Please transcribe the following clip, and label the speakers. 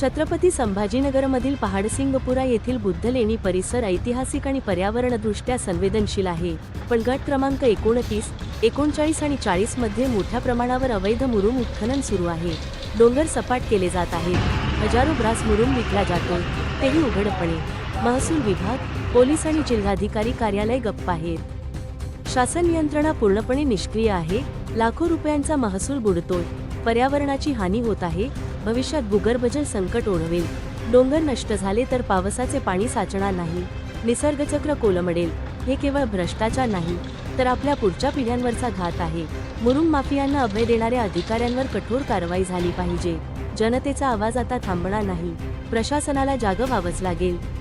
Speaker 1: छत्रपती संभाजीनगरमधील पहाडसिंगपुरा येथील बुद्धलेणी परिसर ऐतिहासिक आणि पर्यावरणदृष्ट्या संवेदनशील आहे. पण गट क्रमांक एकोणतीस एकोणचाळीस आणि चाळीसमध्ये मोठ्या प्रमाणावर अवैध मुरुम उत्खनन सुरू आहे. डोंगर सपाट केले जात आहेत हजारो ब्रास मुरुम विकला जातो. तेही उघडपणे. महसूल विभाग पोलीस आणि जिल्हाधिकारी कार्यालय गप्प आहेत. शासन यंत्रणा पूर्णपणे निष्क्रिय आहे. लाखो रुपयांचा महसूल बुडतोय. पर्यावरणाची हानी होत आहे. भविष्यात भूगर्भजल संकट ओढवेल. डोंगर नष्ट झाले तर पावसाचे पाणी साचणार नाही. निसर्गचक्र कोलमडेल. हे केवळ भ्रष्टाचार नाही तर आपल्या पुढच्या पिढ्यांवरचा घात आहे. मुरुंग माफियांना अभय देणाऱ्या अधिकाऱ्यांवर कठोर कारवाई झाली पाहिजे. जनतेचा आवाज आता थांबणार नाही. प्रशासनाला जाग व्हावंच लागेल.